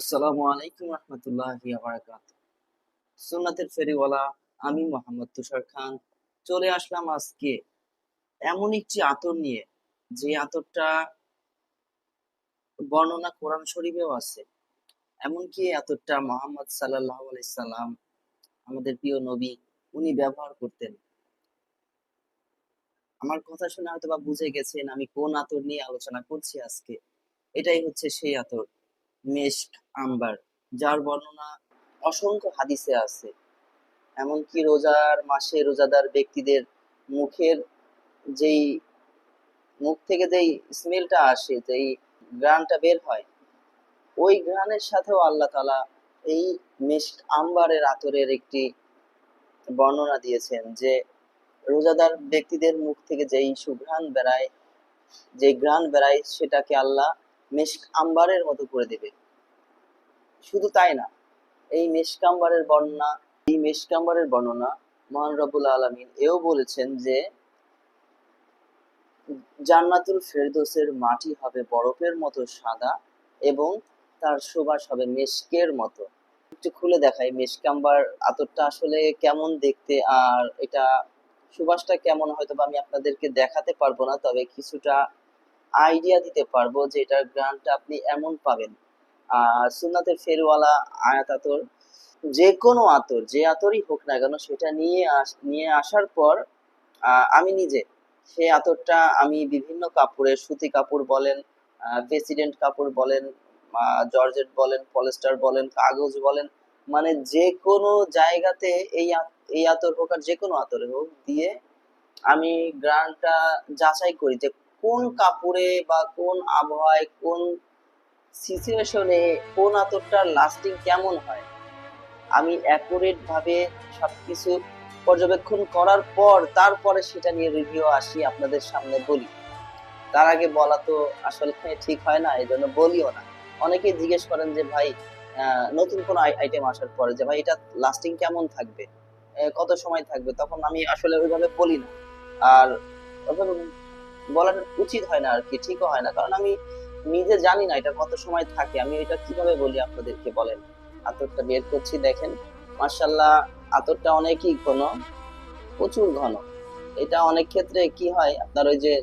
আসসালামু আলাইকুম রহমতুল্লাহ বারাকাত সুন্নাতের ফেরিওয়ালা আমি মোহাম্মদ তুষার খান। চলে আসলাম আজকে এমন একটি আতর নিয়ে, যে আতরটা বর্ণনা কোরআন শরীফেও আছে। এমনকি এই আতরটা মোহাম্মদ সাল্লাহ আলাইসাল্লাম আমাদের প্রিয় নবী, উনি ব্যবহার করতেন। আমার কথা শুনে হয়তো বা বুঝে গেছেন আমি কোন আতর নিয়ে আলোচনা করছি আজকে। এটাই হচ্ছে সেই আতর। মেশক আম্বার, যার বর্ণনা অসংখ্য হাদিসে আছে। এমনকি রোজার মাসে রোজাদার ব্যক্তিদের মুখের যেই, মুখ থেকে যেই স্মেলটা আসে, যেই গ্রানটা বের হয়, ওই গ্রানের সাথেও আল্লাহ তালা এই মেশক আম্বারের আতরের একটি বর্ণনা দিয়েছেন যে, রোজাদার ব্যক্তিদের মুখ থেকে যেই সুঘ্রাণ বেড়ায় যে গ্রান বেড়ায় সেটাকে আল্লাহ মেশক আম্বারের মতো করে দেবে। শুধু তাই না, এই মেশকাম্বারের বর্ণনা, এই মেশকাম্বারের বর্ণনা মহান রবুল আলমিন এও বলেছেন যে, জান্নাতুল ফেরদোসের মাটি হবে বরফের মতো সাদা এবং তার সুবাস হবে মেশকের মতো। একটু খুলে দেখাই মেশকাম্বার আতরটা আসলে কেমন দেখতে আর এটা সুবাসটা কেমন হয়তো বা আমি আপনাদেরকে দেখাতে পারব না, তবে কিছুটা আইডিয়া দিতে পারব যে এটার গ্রানটা আপনি এমন পাবেন। আর সুন্নাতের ফেরওয়ালা আয়াত আতর যে কোনো আতর, যে আতরই হোক না কেন, সেটা নিয়ে আস, নিয়ে আসার পর আমি নিজে সেই আতরটা আমি বিভিন্ন কাপড়ের, সুতি কাপড় বলেন প্রেসিডেন্ট কাপড় বলেন জর্জেট বলেন পলেস্টার বলেন, কাগজ বলেন মানে যে কোনো জায়গাতে এই এই আতর হোক আর যে কোনো আতরে হোক, দিয়ে আমি গ্রানটা যাচাই করি যে কোন কাপড়ে বা কোন আবহাওয়ায়, কোন সিচুয়েশনে কোন আতরটার লাস্টিং কেমন হয়? আমি অ্যাকুরেট ভাবে সবকিছু পর্যবেক্ষণ করার পর, তারপরে সেটা নিয়ে রিভিউ আসি আপনাদের সামনে বলি। তার আগে বলা তো আসলে ঠিক হয় না এই জন্য বলিও না। অনেকেই জিজ্ঞেস করেন যে, ভাই নতুন কোন আইটেম আসার পরে যে, ভাই, এটা লাস্টিং কেমন থাকবে? কত সময় থাকবে? তখন আমি আসলে ওইভাবে বলি না। আর বলাটা উচিত হয় না আর কি, ঠিকও হয় না। কারণ আমি নিজে জানি না এটা কত সময় থাকে, আমি এটা কীভাবে বলি আপনাদেরকে বলেন। আতরটা বের করছি, দেখেন। মার্শাল্লাহ আতরটা অনেকই ঘন, প্রচুর ঘন। এটা অনেক ক্ষেত্রে কি হয়, আপনার ওই যে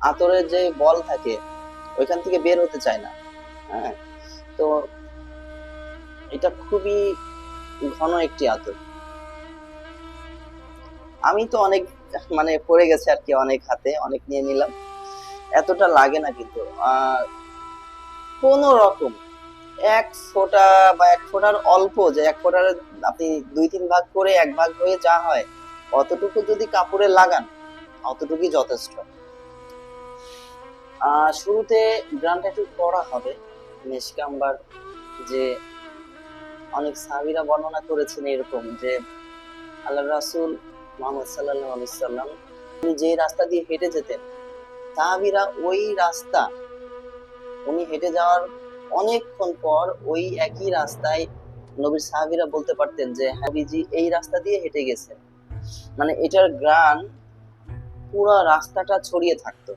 আতরের যে বল থাকে, ওইখান থেকে বের হতে চায় না। হ্যাঁ? তো এটা খুবই ঘন একটি আতর। আমি তো অনেক মানে পড়ে গেছে আর কি অনেক হাতে, অনেক নিয়ে নিলাম। এতটা লাগে না কিন্তু। কোনো রকম এক ফোঁটা বা এক ফোঁটার অল্প যে এক ফোঁটার আপনি দুই তিন ভাগ করে এক ভাগ হয়ে যা হয়, অতটুকু যদি কাপড়ে লাগান, অতটুকুই যথেষ্ট। শুরুতে গ্রামটা একটু করা হবে। মেশকাম্বার যে অনেক সাহাবিরা বর্ণনা করেছেন এরকম যে আল্লাহ রাসূল মোহাম্মদ সাল্লাম উনি যে রাস্তা দিয়ে হেঁটে যেতেন ওই রাস্তা, উনি হেঁটে যাওয়ার অনেকক্ষণ পর ওই একই রাস্তায় নবীর বলতে পারতেন যে হাবিজি এই রাস্তা দিয়ে হেঁটে গেছেন। মানে এটার গ্রান পুরো রাস্তাটা ছড়িয়ে থাকতো।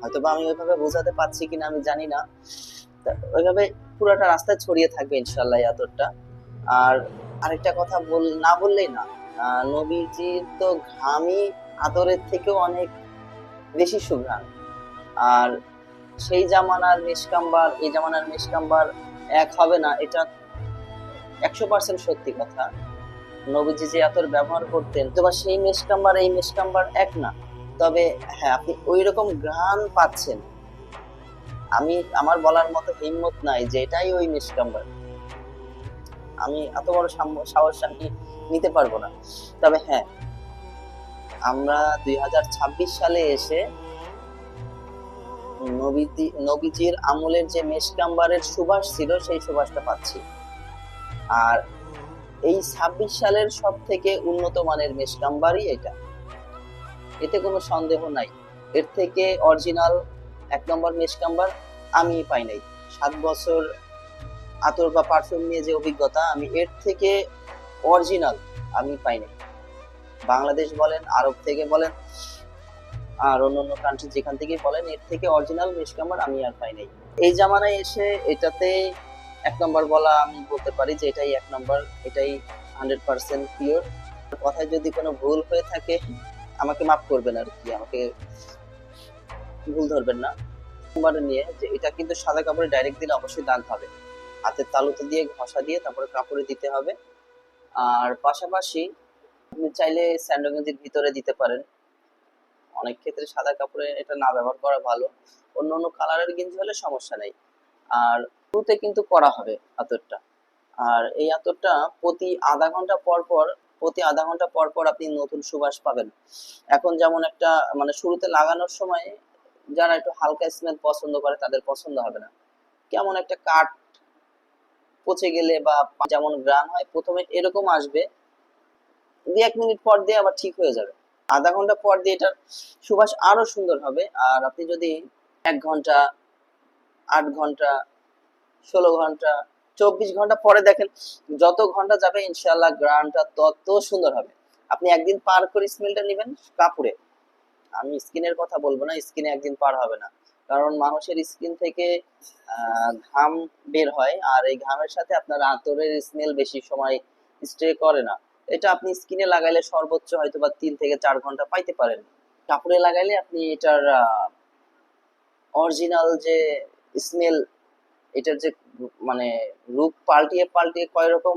হয়তো আমি ওইভাবে বোঝাতে পারছি কিনা আমি জানি না। ওইভাবে পুরোটা রাস্তায় ছড়িয়ে থাকবে ইনশাল্লাহ এই আতরটা আর আরেকটা কথা বল, না বললেই না। নবীজির তো ঘামি আতরের থেকেও অনেক বেশি সুঘ্রাণ। আর সেই জামানার মেশকাম্বার এই জামানার মেশকাম্বার এক হবে না, এটা একশো পার্সেন্ট সত্যি কথা। নবীজি যে আতর ব্যবহার করতেন তোমার সেই মেশকাম্বার এই মেশকাম্বার এক না। তবে হ্যাঁ আপনি ওই রকম ঘ্রাণ পাচ্ছেন। আমি, আমার বলার মতো হিম্মত নাই যে এটাই ওই মেশকাম্বার আমি এত বড় সাহস আমি নিতে পারব না। তবে হ্যাঁ আমরা দুই হাজার ছাব্বিশ সালে এসে নবীজি নবীজির আমলের যে মেশকাম্বারের সুবাস ছিল, সেই সুবাসটা পাচ্ছি। আর এই ছাব্বিশ সালের সব থেকে উন্নত মানের মেশকাম্বারই এটা। এতে কোনো সন্দেহ নাই। এর থেকে অরিজিনাল এক নম্বর মেশকাম্বার আমি পাই নাই। সাত বছর আতর বা পারফিউম নিয়ে যে অভিজ্ঞতা, আমি এর থেকে অরিজিনাল, আমি পাইনি বাংলাদেশ বলেন, আরব থেকে বলেন, আর অন্য অন্য কান্ট্রি যেখান থেকেই বলেন, এর থেকে অরিজিনাল মেশকাম্বার আমি আর পাই নাই। এই জামানায় এসে এটাতে এক নম্বর বলা আমি বলতে পারি যে এটাই এক নম্বর, এটাই হান্ড্রেড পার্সেন্ট পিওর কথায় যদি কোনো ভুল হয়ে থাকে, আমাকে মাফ করবেন আর কি, আমাকে ভুল ধরবেন না। নাম্বার নিয়ে যে এটা কিন্তু সাদা কাপড়ে ডাইরেক্ট দিলে অবশ্যই দাগ হবে। হাতের তালুতে দিয়ে ঘষা দিয়ে তারপরে কাপড়ে দিতে হবে। আর পাশাপাশি আপনি চাইলে স্যান্ডোগেঞ্জির ভিতরে দিতে পারেন। অনেক ক্ষেত্রে সাদা কাপড়ে এটা না ব্যবহার করা ভালো। অন্য অন্য কালারের গেঞ্জি হলে সমস্যা নেই। আর শুরুতে কিন্তু করা হবে আতরটা। আর এই আতরটা প্রতি আধা ঘণ্টা পর পর, প্রতি আধা ঘণ্টা পর পর আপনি নতুন সুবাস পাবেন। এখন যেমন একটা মানে শুরুতে লাগানোর সময় যারা একটু হালকা স্মেল পছন্দ করে তাদের পছন্দ হবে না। কেমন একটা কাঠ পচে গেলে বা যেমন গ্রান হয়, প্রথমে এরকম আসবে। দুই এক মিনিট পর দিয়ে আবার ঠিক হয়ে যাবে। আধা ঘণ্টা পর দিয়ে এটার সুবাস আরও সুন্দর হবে। আর আপনি যদি এক ঘণ্টা, আট ঘণ্টা, ষোলো ঘণ্টা, চব্বিশ ঘণ্টা পরে দেখেন, যত ঘণ্টা যাবে ইনশাল্লাহ গ্রানটা তত সুন্দর হবে। আপনি একদিন পার করে স্মেলটা নেবেন কাপড়ে। আমি স্কিনের কথা বলব না, স্কিনে একদিন পার হবে না। কারণ মানুষের স্কিন থেকে ঘাম বের হয়, আর এই ঘামের সাথে আপনার আতরের স্মেল বেশি সময় স্টে করে না। এটা আপনি স্কিনে লাগাইলে সর্বোচ্চ হয়তো বা তিন থেকে চার ঘণ্টা পাইতে পারেন। কাপড়ে লাগাইলে আপনি এটার অরিজিনাল যে স্মেল এটার যে মানে রূপ পাল্টিয়ে পাল্টিয়ে কয় রকম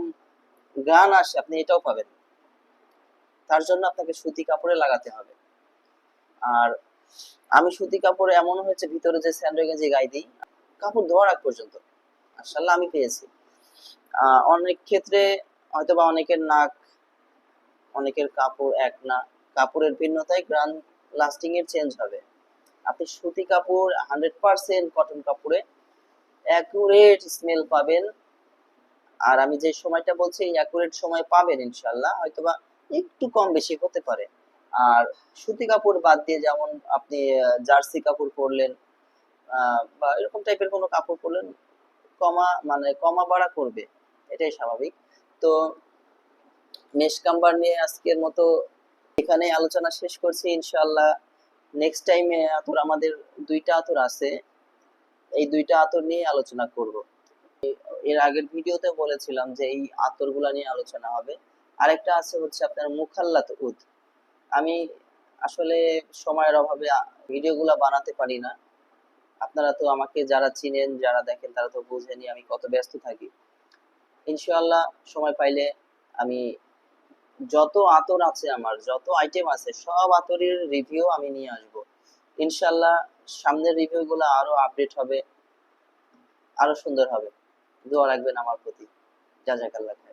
গান আসে, আপনি এটাও পাবেন। তার জন্য আপনাকে সুতি কাপড়ে লাগাতে হবে। আর আমি সুতি কাপড়ে এমন হয়েছে, ভিতরে যে স্যান্ডো গেঞ্জি গায়ে দিই, কাপড় ধোয়ার আগ পর্যন্ত। মাশাআল্লাহ, আমি পেয়েছি। অনেক ক্ষেত্রে হয়তো বা অনেকের নাক, অনেকের কাপড় এক না, কাপড়ের ভিন্নতায় গ্রান লাস্টিং এর চেঞ্জ হবে। আপনি সুতি কাপড় হান্ড্রেড পার্সেন্ট কটন কাপড়ে অ্যাকুরেট স্মেল পাবেন। আর আমি যে সময়টা বলছি অ্যাকুরেট সময় পাবেন ইনশাল্লাহ হয়তোবা একটু কম বেশি হতে পারে। আর সুতি কাপড় বাদ দিয়ে যেমন আপনি জার্সি কাপড় পরলেন বা এরকম টাইপের কোনো কাপড় পরলেন, কমা মানে কমা বাড়া করবে, এটাই স্বাভাবিক। তো মেশ কাম্বার নিয়ে আজকের মতো এখানে আলোচনা শেষ করছি ইনশাল্লাহ নেক্সট টাইমে আতর, আমাদের দুইটা আতর আছে, এই দুইটা আতর নিয়ে আলোচনা করব। এর আগের ভিডিওতে বলেছিলাম যে এই আতরগুলা নিয়ে আলোচনা হবে। আরেকটা আছে হচ্ছে আপনার মুখাল্লাত উদ। আমি আসলে সময়ের অভাবে ভিডিওগুলা বানাতে পারি না। আপনারা তো আমাকে যারা চিনেন, যারা দেখেন, তারা তো বুঝেনি আমি কত ব্যস্ত থাকি। ইনশাআল্লাহ সময় পাইলে আমি যত আতর আছে আমার, যত আইটেম আছে, সব আতরের রিভিউ আমি নিয়ে আসব। ইনশাআল্লাহ সামনের রিভিউ গুলো আরও আপডেট হবে, আরও সুন্দর হবে। দোয়া রাখবেন আমার প্রতি। যা যাক আল্লাহ।